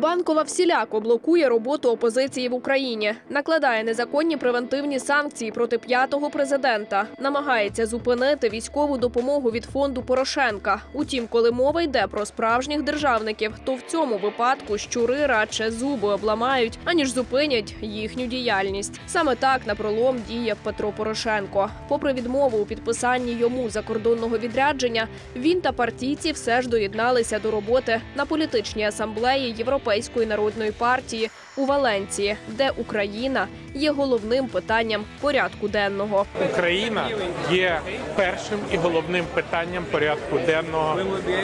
Банкова всіляко блокує роботу опозиції в Україні, накладає незаконні превентивні санкції проти п'ятого президента, намагається зупинити військову допомогу від фонду Порошенка. Утім, коли мова йде про справжніх державників, то в цьому випадку щури радше зуби обламають, аніж зупинять їхню діяльність. Саме так на пролом діє Петро Порошенко. Попри відмову у підписанні йому закордонного відрядження, він та партійці все ж доєдналися до роботи на політичній асамблеї Європейської народної партії у Валенції, де Україна є головним питанням порядку денного. Україна є першим і головним питанням порядку денного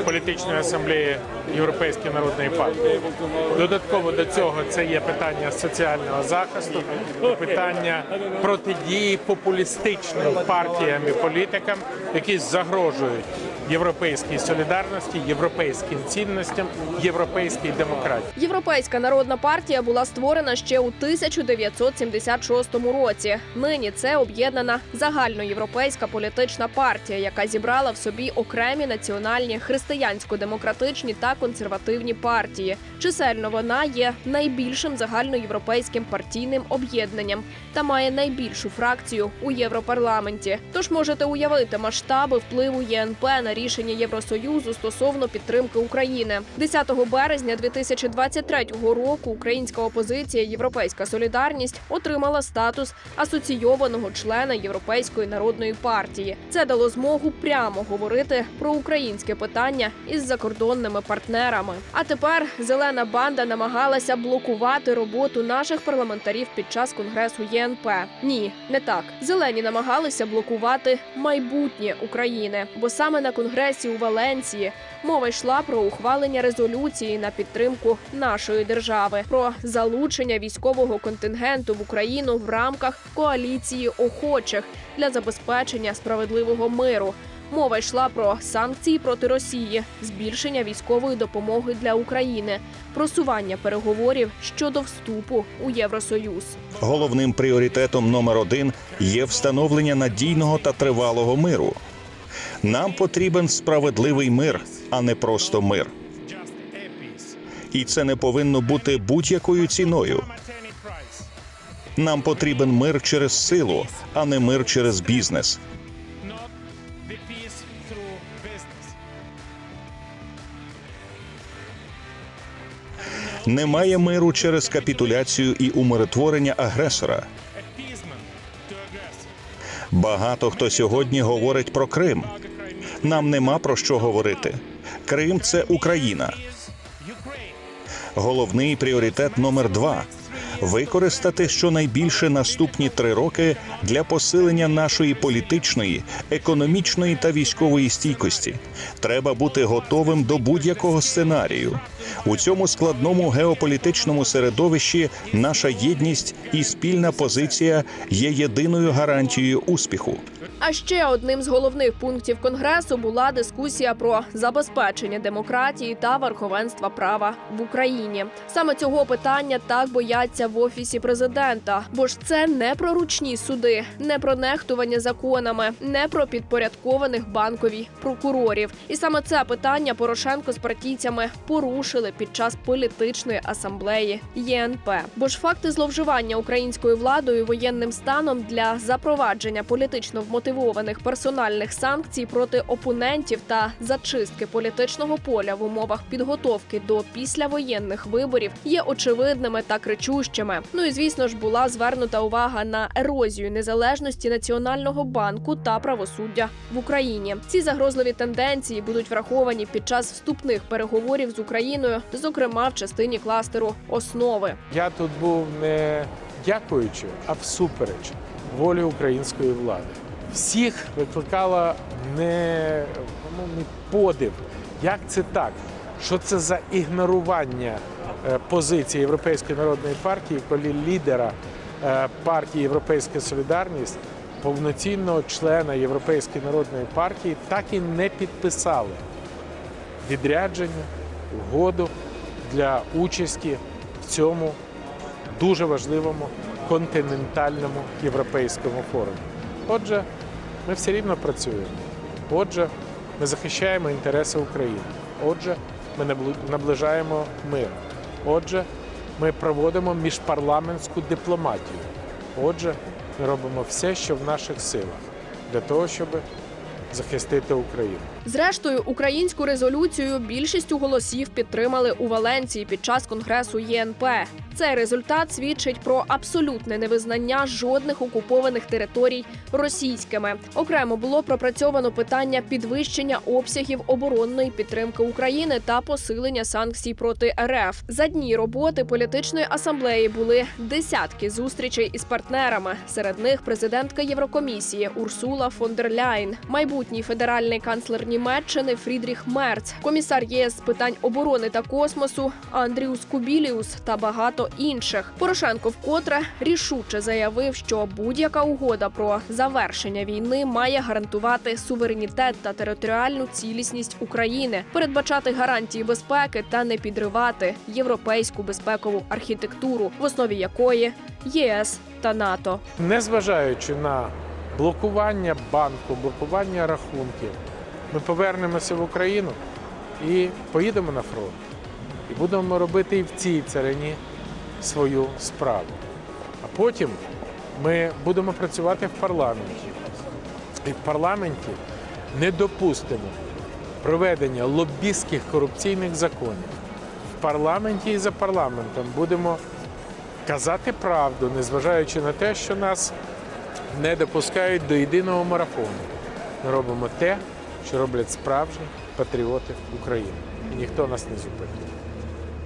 політичної асамблеї Європейської народної партії. Додатково до цього це є питання соціального захисту, питання протидії популістичним партіям і політикам, які загрожують європейській солідарності, європейським цінностям, європейській демократії. Європейська народна партія була створена ще у 1976 році. Нині це об'єднана загальноєвропейська політична партія, яка зібрала в собі окремі національні християнсько-демократичні та консервативні партії. Чисельно вона є найбільшим загальноєвропейським партійним об'єднанням та має найбільшу фракцію у Європарламенті. Тож можете уявити масштаби впливу ЄНП на рішення Євросоюзу стосовно підтримки України. 10 березня 2023 року українська опозиція Європейська Солідарність отримала статус асоційованого члена Європейської народної партії. Це дало змогу прямо говорити про українське питання із закордонними партнерами. А тепер зелена банда намагалася блокувати роботу наших парламентарів під час конгресу ЄНП. Ні, не так. Зелені намагалися блокувати майбутнє України, бо саме на конгресі у Валенції мова йшла про ухвалення резолюції на підтримку нашої держави, про залучення військового контингенту в Україну в рамках коаліції охочих для забезпечення справедливого миру. Мова йшла про санкції проти Росії, збільшення військової допомоги для України, просування переговорів щодо вступу у Євросоюз. Головним пріоритетом номер один є встановлення надійного та тривалого миру. Нам потрібен справедливий мир, а не просто мир. І це не повинно бути будь-якою ціною. Нам потрібен мир через силу, а не мир через бізнес. Немає миру через капітуляцію і умиротворення агресора. Багато хто сьогодні говорить про Крим. Нам нема про що говорити. Крим це Україна. Головний пріоритет номер два використати щонайбільше наступні три роки для посилення нашої політичної, економічної та військової стійкості. Треба бути готовим до будь-якого сценарію. У цьому складному геополітичному середовищі наша єдність і спільна позиція є єдиною гарантією успіху. А ще одним з головних пунктів конгресу була дискусія про забезпечення демократії та верховенства права в Україні. Саме цього питання так бояться в офісі президента, бо ж це не про ручні суди, не про нехтування законами, не про підпорядкованих банковій прокурорів. І саме це питання Порошенко з партійцями порушили під час політичної асамблеї ЄНП. Бо ж факти зловживання українською владою воєнним станом для запровадження політично вмотивованих персональних санкцій проти опонентів та зачистки політичного поля в умовах підготовки до післявоєнних виборів є очевидними та кричущими. Ну і звісно ж була звернута увага на ерозію незалежності національного банку та правосуддя в Україні. Ці загрозливі тенденції будуть враховані під час вступних переговорів з Україною, зокрема в частині кластеру основи. Я тут був не дякуючи, а всупереч волі української влади. Всіх викликала не, ну, не подив. Як це так? Що це за ігнорування е, позиції Європейської народної партії, коли лідера е, партії Європейська Солідарність, повноцінного члена Європейської народної партії, так і не підписали відрядження, угоду для участі в цьому дуже важливому континентальному європейському форумі. Отже, ми все рівно працюємо. Отже, ми захищаємо інтереси України. Отже, ми наближаємо мир. Отже, ми проводимо міжпарламентську дипломатію. Отже, ми робимо все, що в наших силах для того, щоб захистити Україну. Зрештою, українську резолюцію більшістю голосів підтримали у Валенції під час конгресу ЄНП. Цей результат свідчить про абсолютне невизнання жодних окупованих територій російськими. Окремо було пропрацьовано питання підвищення обсягів оборонної підтримки України та посилення санкцій проти РФ. За дні роботи політичної асамблеї були десятки зустрічей із партнерами. Серед них президентка Єврокомісії Урсула фон дер Ляйн, майбутній федеральний канцлер Німеччини Фрідріх Мерц, комісар ЄС з питань оборони та космосу Андріус Кубіліус та багато інших. Порошенко вкотре рішуче заявив, що будь-яка угода про завершення війни має гарантувати суверенітет та територіальну цілісність України, передбачати гарантії безпеки та не підривати європейську безпекову архітектуру, в основі якої ЄС та НАТО. Незважаючи на блокування банку, блокування рахунків, ми повернемося в Україну і поїдемо на фронт. І будемо робити і в цій царині свою справу. А потім ми будемо працювати в парламенті. І в парламенті не допустимо проведення лобістських корупційних законів. В парламенті і за парламентом будемо казати правду, незважаючи на те, що нас не допускають до єдиного марафону. Ми робимо те, що роблять справжні патріоти України. І ніхто нас не зупинить.